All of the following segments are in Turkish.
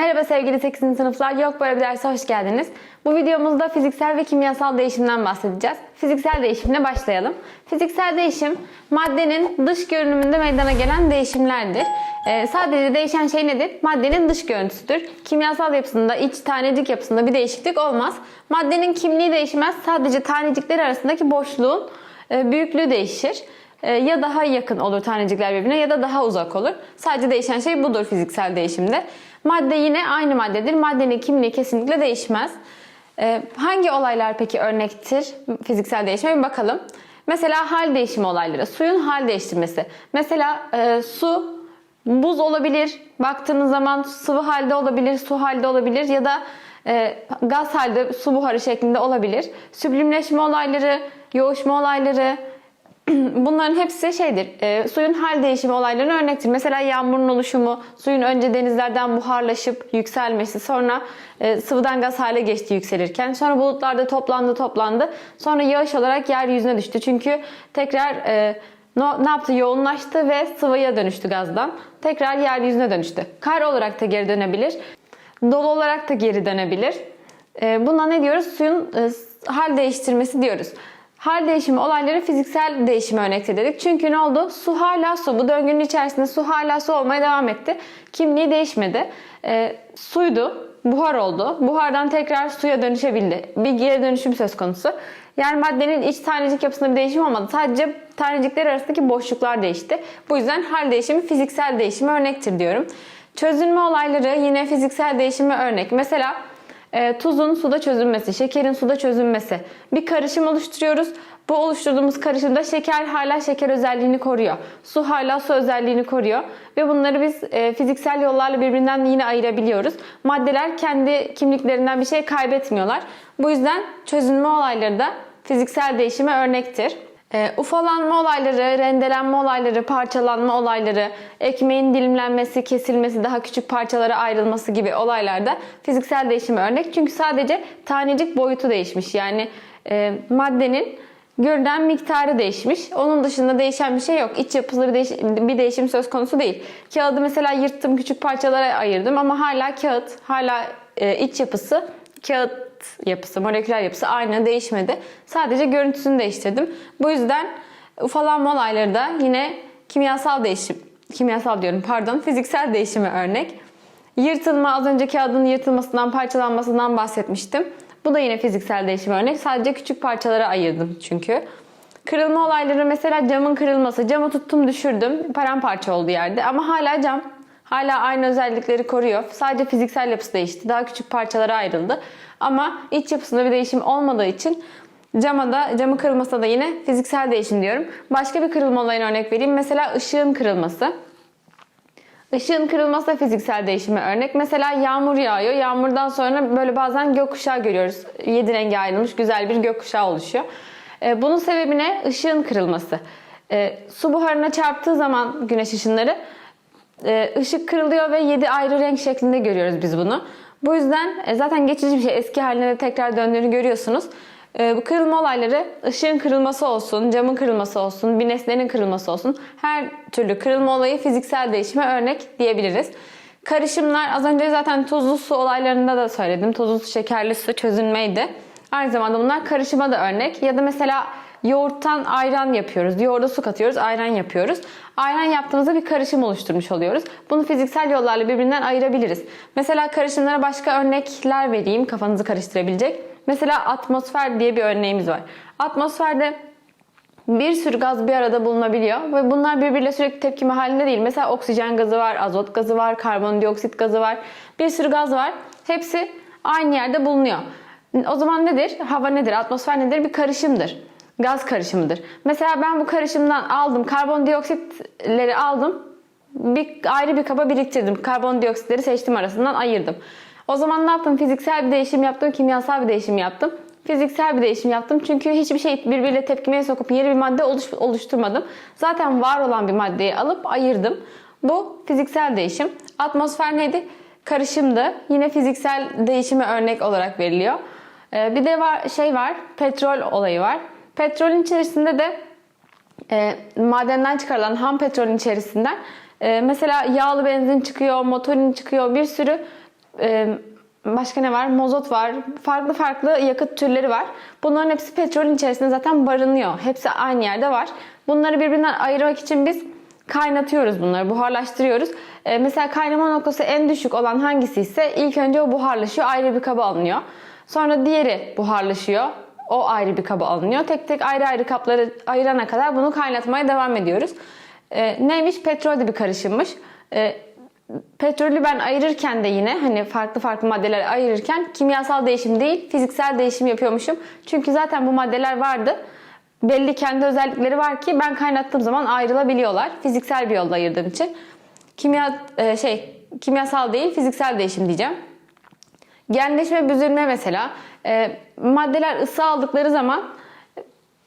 Merhaba sevgili 8. sınıflar. Yok böyle bir derse hoş geldiniz. Bu videomuzda fiziksel ve kimyasal değişimden bahsedeceğiz. Fiziksel değişimle başlayalım. Fiziksel değişim maddenin dış görünümünde meydana gelen değişimlerdir. Ee, sadece değişen şey nedir? Maddenin dış görüntüsüdür. Kimyasal yapısında, iç tanecik yapısında bir değişiklik olmaz. Maddenin kimliği değişmez. Sadece tanecikler arasındaki boşluğun e, büyüklüğü değişir. E, ya daha yakın olur tanecikler birbirine ya da daha uzak olur. Sadece değişen şey budur fiziksel değişimde. Madde yine aynı maddedir. Maddenin kimliği kesinlikle değişmez. E, hangi olaylar peki örnektir fiziksel değişime bir bakalım. Mesela hal değişimi olayları. Suyun hal değiştirmesi. Mesela e, su buz olabilir. Baktığınız zaman sıvı halde olabilir, su halde olabilir ya da e, gaz halde su buharı şeklinde olabilir. Süblimleşme olayları, yoğuşma olayları, Bunların hepsi şeydir. E, suyun hal değişimi olaylarına örnektir. Mesela yağmurun oluşumu, suyun önce denizlerden buharlaşıp yükselmesi, sonra e, sıvıdan gaz hale geçti yükselirken, sonra bulutlarda toplandı toplandı, sonra yağış olarak yeryüzüne düştü. Çünkü tekrar e, no, ne yaptı? Yoğunlaştı ve sıvıya dönüştü gazdan. Tekrar yeryüzüne dönüştü. Kar olarak da geri dönebilir. Dolu olarak da geri dönebilir. E, buna ne diyoruz? Suyun e, hal değiştirmesi diyoruz. Hal değişimi olayları fiziksel değişime örnektir dedik. Çünkü ne oldu? Su hala su. Bu döngünün içerisinde su hala su olmaya devam etti. Kimliği değişmedi. E, suydu. Buhar oldu. Buhardan tekrar suya dönüşebildi. Bir geri dönüşüm söz konusu. Yani maddenin iç tanecik yapısında bir değişim olmadı. Sadece tanecikler arasındaki boşluklar değişti. Bu yüzden hal değişimi fiziksel değişime örnektir diyorum. Çözülme olayları yine fiziksel değişime örnek. Mesela e, tuzun suda çözünmesi, şekerin suda çözünmesi. Bir karışım oluşturuyoruz. Bu oluşturduğumuz karışımda şeker hala şeker özelliğini koruyor. Su hala su özelliğini koruyor. Ve bunları biz e, fiziksel yollarla birbirinden yine ayırabiliyoruz. Maddeler kendi kimliklerinden bir şey kaybetmiyorlar. Bu yüzden çözünme olayları da fiziksel değişime örnektir. E, ufalanma olayları, rendelenme olayları, parçalanma olayları, ekmeğin dilimlenmesi, kesilmesi, daha küçük parçalara ayrılması gibi olaylarda fiziksel değişime örnek. Çünkü sadece tanecik boyutu değişmiş. Yani e, maddenin görünen miktarı değişmiş. Onun dışında değişen bir şey yok. İç bir, değiş bir değişim söz konusu değil. Kağıdı mesela yırttım, küçük parçalara ayırdım ama hala kağıt, hala e, iç yapısı kağıt yapısı, moleküler yapısı aynı değişmedi. Sadece görüntüsünü değiştirdim. Bu yüzden ufalanma olayları da yine kimyasal değişim, kimyasal diyorum pardon, fiziksel değişime örnek. Yırtılma, az önce kağıdın yırtılmasından, parçalanmasından bahsetmiştim. Bu da yine fiziksel değişim örnek. Sadece küçük parçalara ayırdım çünkü. Kırılma olayları mesela camın kırılması. Camı tuttum düşürdüm. Paramparça oldu yerde ama hala cam. Hala aynı özellikleri koruyor. Sadece fiziksel yapısı değişti. Daha küçük parçalara ayrıldı. Ama iç yapısında bir değişim olmadığı için cama da, camı kırılmasına da yine fiziksel değişim diyorum. Başka bir kırılma olayına örnek vereyim. Mesela ışığın kırılması. Işığın kırılması da fiziksel değişime örnek. Mesela yağmur yağıyor. Yağmurdan sonra böyle bazen gökkuşağı görüyoruz. Yedi rengi ayrılmış güzel bir gökkuşağı oluşuyor. Ee, bunun sebebi ne? Işığın kırılması. Ee, su buharına çarptığı zaman güneş ışınları ışık kırılıyor ve 7 ayrı renk şeklinde görüyoruz biz bunu. Bu yüzden e, zaten geçici bir şey. Eski haline de tekrar döndüğünü görüyorsunuz. E, bu kırılma olayları ışığın kırılması olsun, camın kırılması olsun, bir nesnenin kırılması olsun. Her türlü kırılma olayı fiziksel değişime örnek diyebiliriz. Karışımlar az önce zaten tuzlu su olaylarında da söyledim. Tuzlu su, şekerli su çözünmeydi. Aynı zamanda bunlar karışıma da örnek. Ya da mesela yoğurttan ayran yapıyoruz. Yoğurda su katıyoruz, ayran yapıyoruz. Ayran yaptığımızda bir karışım oluşturmuş oluyoruz. Bunu fiziksel yollarla birbirinden ayırabiliriz. Mesela karışımlara başka örnekler vereyim kafanızı karıştırabilecek. Mesela atmosfer diye bir örneğimiz var. Atmosferde bir sürü gaz bir arada bulunabiliyor ve bunlar birbiriyle sürekli tepkime halinde değil. Mesela oksijen gazı var, azot gazı var, karbondioksit gazı var. Bir sürü gaz var. Hepsi aynı yerde bulunuyor. O zaman nedir? Hava nedir? Atmosfer nedir? Bir karışımdır gaz karışımıdır. Mesela ben bu karışımdan aldım karbondioksitleri aldım. Bir ayrı bir kaba biriktirdim. Karbondioksitleri seçtim arasından ayırdım. O zaman ne yaptım? Fiziksel bir değişim yaptım, kimyasal bir değişim yaptım. Fiziksel bir değişim yaptım çünkü hiçbir şey birbiriyle tepkimeye sokup yeni bir madde oluş, oluşturmadım. Zaten var olan bir maddeyi alıp ayırdım. Bu fiziksel değişim. Atmosfer neydi? Karışımdı. Yine fiziksel değişime örnek olarak veriliyor. Ee, bir de var, şey var, petrol olayı var. Petrolün içerisinde de e, madenden çıkarılan ham petrolün içerisinden e, mesela yağlı benzin çıkıyor, motorin çıkıyor, bir sürü e, başka ne var? Mozot var. Farklı farklı yakıt türleri var. Bunların hepsi petrolün içerisinde zaten barınıyor. Hepsi aynı yerde var. Bunları birbirinden ayırmak için biz kaynatıyoruz bunları, buharlaştırıyoruz. Ee, mesela kaynama noktası en düşük olan hangisi ise ilk önce o buharlaşıyor, ayrı bir kaba alınıyor. Sonra diğeri buharlaşıyor, o ayrı bir kaba alınıyor. Tek tek ayrı ayrı kapları ayırana kadar bunu kaynatmaya devam ediyoruz. Ee, neymiş? Petrol de bir karışımmış. Ee, petrolü ben ayırırken de yine hani farklı farklı maddeler ayırırken kimyasal değişim değil, fiziksel değişim yapıyormuşum. Çünkü zaten bu maddeler vardı belli kendi özellikleri var ki ben kaynattığım zaman ayrılabiliyorlar. Fiziksel bir yolla ayırdığım için. Kimya e, şey kimyasal değil fiziksel değişim diyeceğim. Genleşme, büzülme mesela e, maddeler ısı aldıkları zaman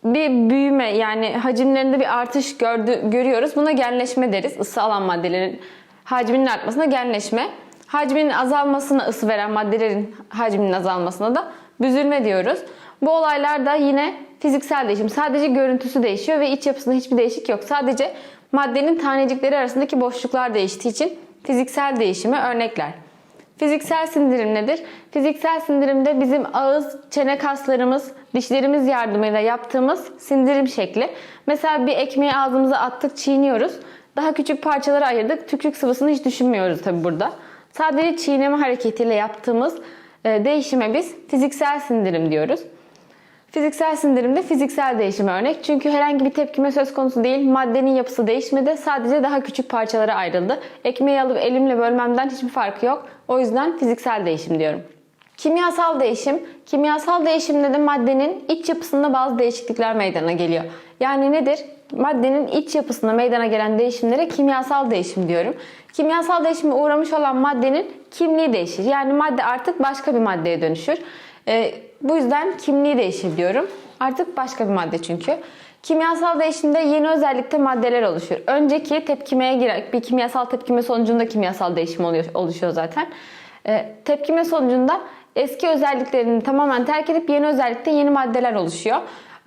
bir büyüme yani hacimlerinde bir artış gördü, görüyoruz. Buna genleşme deriz. Isı alan maddelerin hacminin artmasına genleşme. Hacminin azalmasına ısı veren maddelerin hacminin azalmasına da büzülme diyoruz. Bu olaylar da yine fiziksel değişim. Sadece görüntüsü değişiyor ve iç yapısında hiçbir değişik yok. Sadece maddenin tanecikleri arasındaki boşluklar değiştiği için fiziksel değişime örnekler. Fiziksel sindirim nedir? Fiziksel sindirimde bizim ağız, çene kaslarımız, dişlerimiz yardımıyla yaptığımız sindirim şekli. Mesela bir ekmeği ağzımıza attık, çiğniyoruz. Daha küçük parçalara ayırdık. Tükürük sıvısını hiç düşünmüyoruz tabi burada. Sadece çiğneme hareketiyle yaptığımız e, değişime biz fiziksel sindirim diyoruz. Fiziksel sindirimde fiziksel değişime örnek. Çünkü herhangi bir tepkime söz konusu değil. Maddenin yapısı değişmedi. Sadece daha küçük parçalara ayrıldı. Ekmeği alıp elimle bölmemden hiçbir farkı yok. O yüzden fiziksel değişim diyorum. Kimyasal değişim. Kimyasal değişimde de maddenin iç yapısında bazı değişiklikler meydana geliyor. Yani nedir? Maddenin iç yapısında meydana gelen değişimlere kimyasal değişim diyorum. Kimyasal değişime uğramış olan maddenin kimliği değişir. Yani madde artık başka bir maddeye dönüşür. Ee, bu yüzden kimliği değişir. Artık başka bir madde çünkü. Kimyasal değişimde yeni özellikte maddeler oluşur. Önceki tepkimeye girer, bir kimyasal tepkime sonucunda kimyasal değişim oluyor, oluşuyor zaten. Ee, tepkime sonucunda eski özelliklerini tamamen terk edip yeni özellikte yeni maddeler oluşuyor.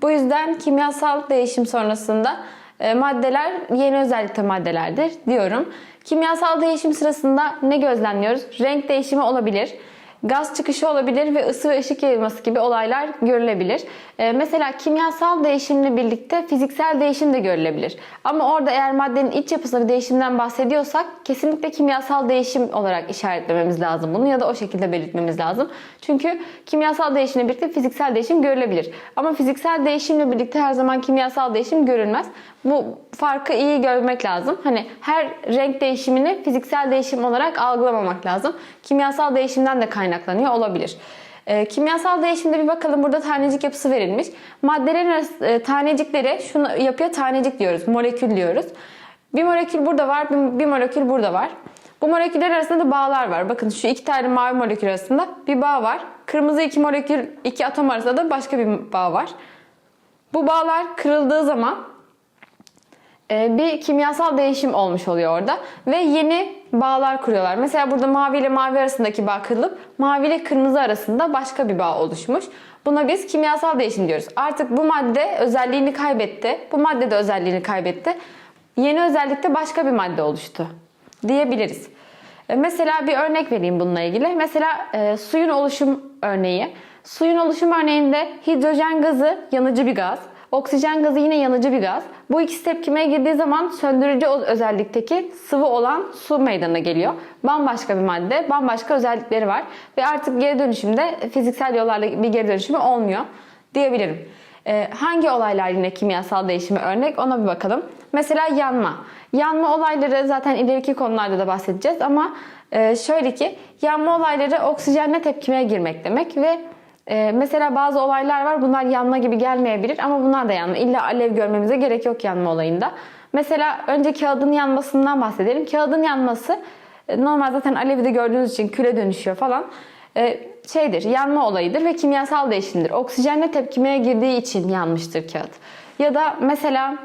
Bu yüzden kimyasal değişim sonrasında e, maddeler yeni özellikte maddelerdir diyorum. Kimyasal değişim sırasında ne gözlemliyoruz? Renk değişimi olabilir gaz çıkışı olabilir ve ısı ve ışık yayılması gibi olaylar görülebilir. Ee, mesela kimyasal değişimle birlikte fiziksel değişim de görülebilir. Ama orada eğer maddenin iç yapısında bir değişimden bahsediyorsak kesinlikle kimyasal değişim olarak işaretlememiz lazım bunu ya da o şekilde belirtmemiz lazım. Çünkü kimyasal değişimle birlikte fiziksel değişim görülebilir. Ama fiziksel değişimle birlikte her zaman kimyasal değişim görülmez. Bu farkı iyi görmek lazım. Hani her renk değişimini fiziksel değişim olarak algılamamak lazım. Kimyasal değişimden de kaynaklanıyor olabilir. E, kimyasal değişimde bir bakalım burada tanecik yapısı verilmiş. Maddelerin arası, e, taneciklere şunu yapıya tanecik diyoruz, molekül diyoruz. Bir molekül burada var, bir, bir molekül burada var. Bu moleküller arasında da bağlar var. Bakın şu iki tane mavi molekül arasında bir bağ var. Kırmızı iki molekül, iki atom arasında da başka bir bağ var. Bu bağlar kırıldığı zaman bir kimyasal değişim olmuş oluyor orada ve yeni bağlar kuruyorlar. Mesela burada mavi ile mavi arasındaki bağ kırılıp mavi ile kırmızı arasında başka bir bağ oluşmuş. Buna biz kimyasal değişim diyoruz. Artık bu madde özelliğini kaybetti. Bu madde de özelliğini kaybetti. Yeni özellikte başka bir madde oluştu diyebiliriz. E, mesela bir örnek vereyim bununla ilgili. Mesela e, suyun oluşum örneği. Suyun oluşum örneğinde hidrojen gazı yanıcı bir gaz. Oksijen gazı yine yanıcı bir gaz. Bu ikisi tepkimeye girdiği zaman söndürücü özellikteki sıvı olan su meydana geliyor. Bambaşka bir madde, bambaşka özellikleri var. Ve artık geri dönüşümde fiziksel yollarla bir geri dönüşümü olmuyor diyebilirim. Ee, hangi olaylar yine kimyasal değişime örnek ona bir bakalım. Mesela yanma. Yanma olayları zaten ileriki konularda da bahsedeceğiz ama e, şöyle ki yanma olayları oksijenle tepkimeye girmek demek ve ee, mesela bazı olaylar var bunlar yanma gibi gelmeyebilir ama bunlar da yanma. İlla alev görmemize gerek yok yanma olayında. Mesela önce kağıdın yanmasından bahsedelim. Kağıdın yanması e, normal zaten alevi de gördüğünüz için küle dönüşüyor falan. Ee, şeydir yanma olayıdır ve kimyasal değişimdir. Oksijenle tepkimeye girdiği için yanmıştır kağıt. Ya da mesela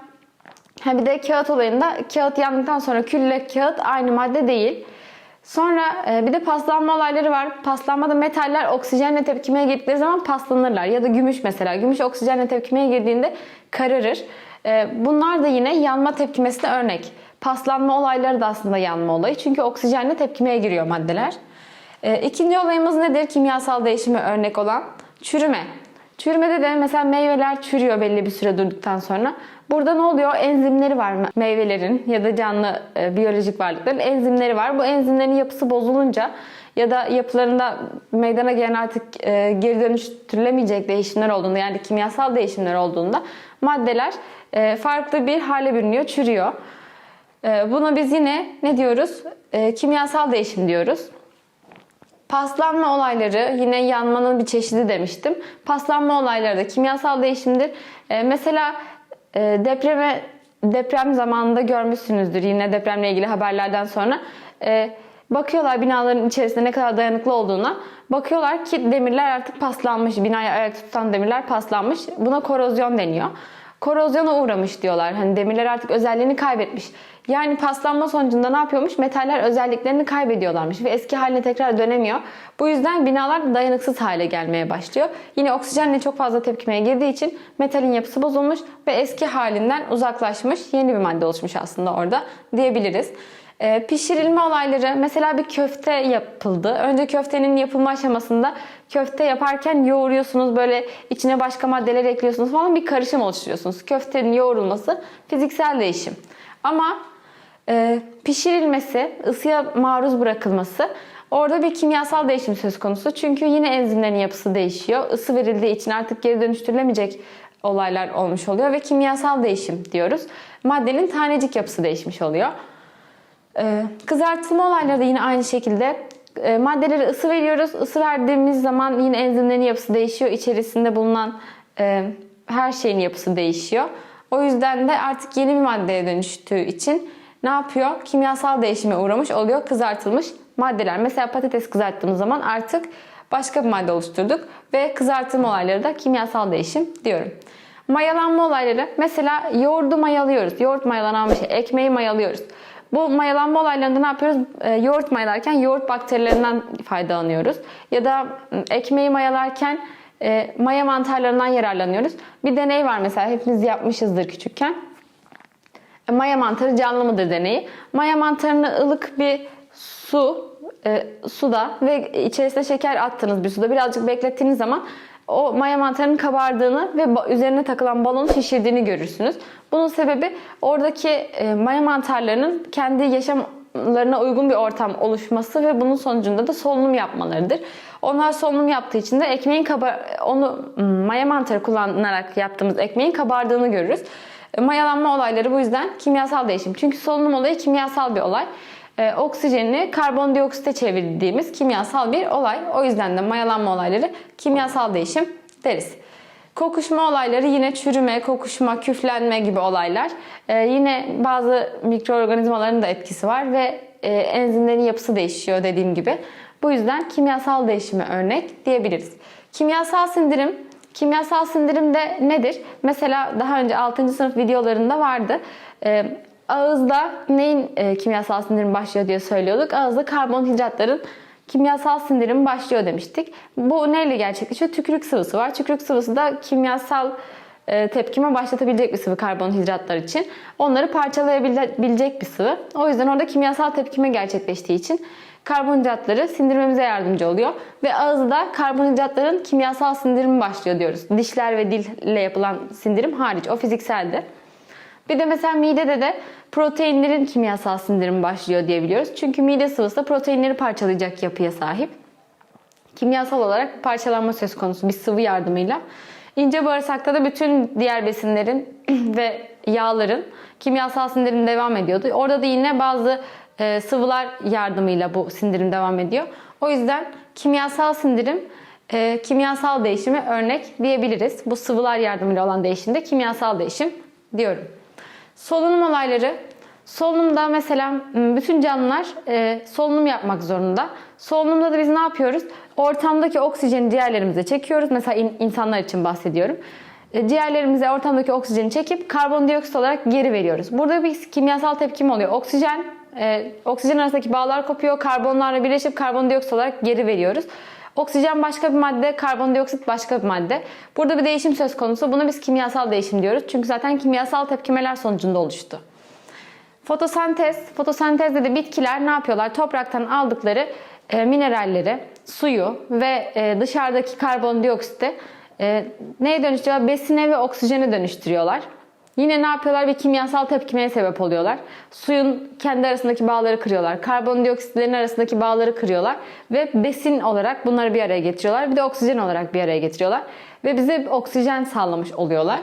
ha bir de kağıt olayında kağıt yandıktan sonra külle kağıt aynı madde değil. Sonra e, bir de paslanma olayları var. Paslanmada metaller oksijenle tepkimeye girdikleri zaman paslanırlar. Ya da gümüş mesela. Gümüş oksijenle tepkimeye girdiğinde kararır. E, bunlar da yine yanma tepkimesine örnek. Paslanma olayları da aslında yanma olayı. Çünkü oksijenle tepkimeye giriyor maddeler. E, ikinci olayımız nedir? Kimyasal değişime örnek olan çürüme. Çürümede de mesela meyveler çürüyor belli bir süre durduktan sonra. Burada ne oluyor? Enzimleri var meyvelerin ya da canlı e, biyolojik varlıkların enzimleri var. Bu enzimlerin yapısı bozulunca ya da yapılarında meydana gelen artık e, geri dönüştürülemeyecek değişimler olduğunda yani kimyasal değişimler olduğunda maddeler e, farklı bir hale bürünüyor, çürüyor. E, buna biz yine ne diyoruz? E, kimyasal değişim diyoruz. Paslanma olayları yine yanmanın bir çeşidi demiştim. Paslanma olayları da kimyasal değişimdir. Ee, mesela e, depreme deprem zamanında görmüşsünüzdür yine depremle ilgili haberlerden sonra. Ee, bakıyorlar binaların içerisinde ne kadar dayanıklı olduğuna. Bakıyorlar ki demirler artık paslanmış. Binaya ayak tutan demirler paslanmış. Buna korozyon deniyor. Korozyona uğramış diyorlar. Hani demirler artık özelliğini kaybetmiş. Yani paslanma sonucunda ne yapıyormuş? Metaller özelliklerini kaybediyorlarmış ve eski haline tekrar dönemiyor. Bu yüzden binalar dayanıksız hale gelmeye başlıyor. Yine oksijenle çok fazla tepkimeye girdiği için metalin yapısı bozulmuş ve eski halinden uzaklaşmış. Yeni bir madde oluşmuş aslında orada diyebiliriz. E, pişirilme olayları mesela bir köfte yapıldı. Önce köftenin yapılma aşamasında köfte yaparken yoğuruyorsunuz böyle içine başka maddeler ekliyorsunuz falan bir karışım oluşturuyorsunuz. Köftenin yoğrulması fiziksel değişim. Ama pişirilmesi, ısıya maruz bırakılması orada bir kimyasal değişim söz konusu. Çünkü yine enzimlerin yapısı değişiyor. Isı verildiği için artık geri dönüştürülemeyecek olaylar olmuş oluyor ve kimyasal değişim diyoruz. Maddenin tanecik yapısı değişmiş oluyor. Ee, kızartılma olayları da yine aynı şekilde e, maddelere ısı veriyoruz. Isı verdiğimiz zaman yine enzimlerin yapısı değişiyor. İçerisinde bulunan e, her şeyin yapısı değişiyor. O yüzden de artık yeni bir maddeye dönüştüğü için ne yapıyor? Kimyasal değişime uğramış oluyor kızartılmış maddeler. Mesela patates kızarttığımız zaman artık başka bir madde oluşturduk ve kızartılma olayları da kimyasal değişim diyorum. Mayalanma olayları mesela yoğurdu mayalıyoruz. Yoğurt mayalanan bir şey. Ekmeği mayalıyoruz. Bu mayalanma olaylarında ne yapıyoruz? E, yoğurt mayalarken yoğurt bakterilerinden faydalanıyoruz. Ya da ekmeği mayalarken e, maya mantarlarından yararlanıyoruz. Bir deney var mesela hepimiz yapmışızdır küçükken. Maya mantarı canlı mıdır deneyi. Maya mantarını ılık bir su, e, suda ve içerisine şeker attığınız bir suda birazcık beklettiğiniz zaman o maya mantarının kabardığını ve üzerine takılan balonu şişirdiğini görürsünüz. Bunun sebebi oradaki e, maya mantarlarının kendi yaşamlarına uygun bir ortam oluşması ve bunun sonucunda da solunum yapmalarıdır. Onlar solunum yaptığı için de ekmeğin kabar onu maya mantarı kullanarak yaptığımız ekmeğin kabardığını görürüz. E, mayalanma olayları bu yüzden kimyasal değişim. Çünkü solunum olayı kimyasal bir olay e, oksijeni karbondioksite çevirdiğimiz kimyasal bir olay. O yüzden de mayalanma olayları kimyasal değişim deriz. Kokuşma olayları yine çürüme, kokuşma, küflenme gibi olaylar. Ee, yine bazı mikroorganizmaların da etkisi var ve e, enzimlerin yapısı değişiyor dediğim gibi. Bu yüzden kimyasal değişime örnek diyebiliriz. Kimyasal sindirim Kimyasal sindirim de nedir? Mesela daha önce 6. sınıf videolarında vardı. Ee, ağızda neyin e, kimyasal sindirim başlıyor diye söylüyorduk. Ağızda karbonhidratların kimyasal sindirim başlıyor demiştik. Bu neyle gerçekleşiyor? Tükürük sıvısı var. Tükürük sıvısı da kimyasal e, tepkime başlatabilecek bir sıvı karbonhidratlar için. Onları parçalayabilecek bir sıvı. O yüzden orada kimyasal tepkime gerçekleştiği için karbonhidratları sindirmemize yardımcı oluyor. Ve ağızda karbonhidratların kimyasal sindirimi başlıyor diyoruz. Dişler ve dille yapılan sindirim hariç. O fizikseldi. Bir de mesela midede de proteinlerin kimyasal sindirimi başlıyor diyebiliyoruz. Çünkü mide sıvısı da proteinleri parçalayacak yapıya sahip. Kimyasal olarak parçalanma söz konusu bir sıvı yardımıyla. İnce bağırsakta da bütün diğer besinlerin ve yağların kimyasal sindirim devam ediyordu. Orada da yine bazı e, sıvılar yardımıyla bu sindirim devam ediyor. O yüzden kimyasal sindirim e, kimyasal değişimi örnek diyebiliriz. Bu sıvılar yardımıyla olan değişimde kimyasal değişim diyorum. Solunum olayları. Solunumda mesela bütün canlılar e, solunum yapmak zorunda. Solunumda da biz ne yapıyoruz? Ortamdaki oksijeni ciğerlerimize çekiyoruz. Mesela in, insanlar için bahsediyorum. E, ciğerlerimize ortamdaki oksijeni çekip karbondioksit olarak geri veriyoruz. Burada bir kimyasal tepkim oluyor. Oksijen, e, oksijen arasındaki bağlar kopuyor. Karbonlarla birleşip karbondioksit olarak geri veriyoruz. Oksijen başka bir madde, karbondioksit başka bir madde. Burada bir değişim söz konusu. Buna biz kimyasal değişim diyoruz. Çünkü zaten kimyasal tepkimeler sonucunda oluştu. Fotosentez, fotosentezde de bitkiler ne yapıyorlar? Topraktan aldıkları e, mineralleri, suyu ve e, dışarıdaki karbondioksiti e, neye dönüştürüyorlar? Besine ve oksijene dönüştürüyorlar. Yine ne yapıyorlar? Bir kimyasal tepkimeye sebep oluyorlar. Suyun kendi arasındaki bağları kırıyorlar. Karbondioksitlerin arasındaki bağları kırıyorlar. Ve besin olarak bunları bir araya getiriyorlar. Bir de oksijen olarak bir araya getiriyorlar. Ve bize oksijen sağlamış oluyorlar.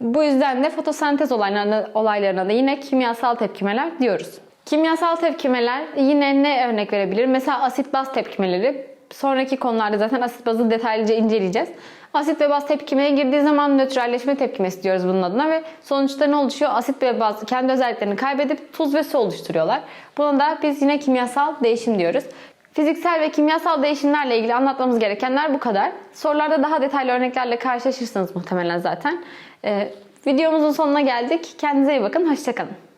Bu yüzden de fotosentez olaylarına, olaylarına da yine kimyasal tepkimeler diyoruz. Kimyasal tepkimeler yine ne örnek verebilir? Mesela asit baz tepkimeleri. Sonraki konularda zaten asit bazı detaylıca inceleyeceğiz. Asit ve baz tepkimeye girdiği zaman nötralleşme tepkimesi diyoruz bunun adına ve sonuçta ne oluşuyor? Asit ve baz kendi özelliklerini kaybedip tuz ve su oluşturuyorlar. Buna da biz yine kimyasal değişim diyoruz. Fiziksel ve kimyasal değişimlerle ilgili anlatmamız gerekenler bu kadar. Sorularda daha detaylı örneklerle karşılaşırsınız muhtemelen zaten. Ee, videomuzun sonuna geldik. Kendinize iyi bakın. Hoşçakalın.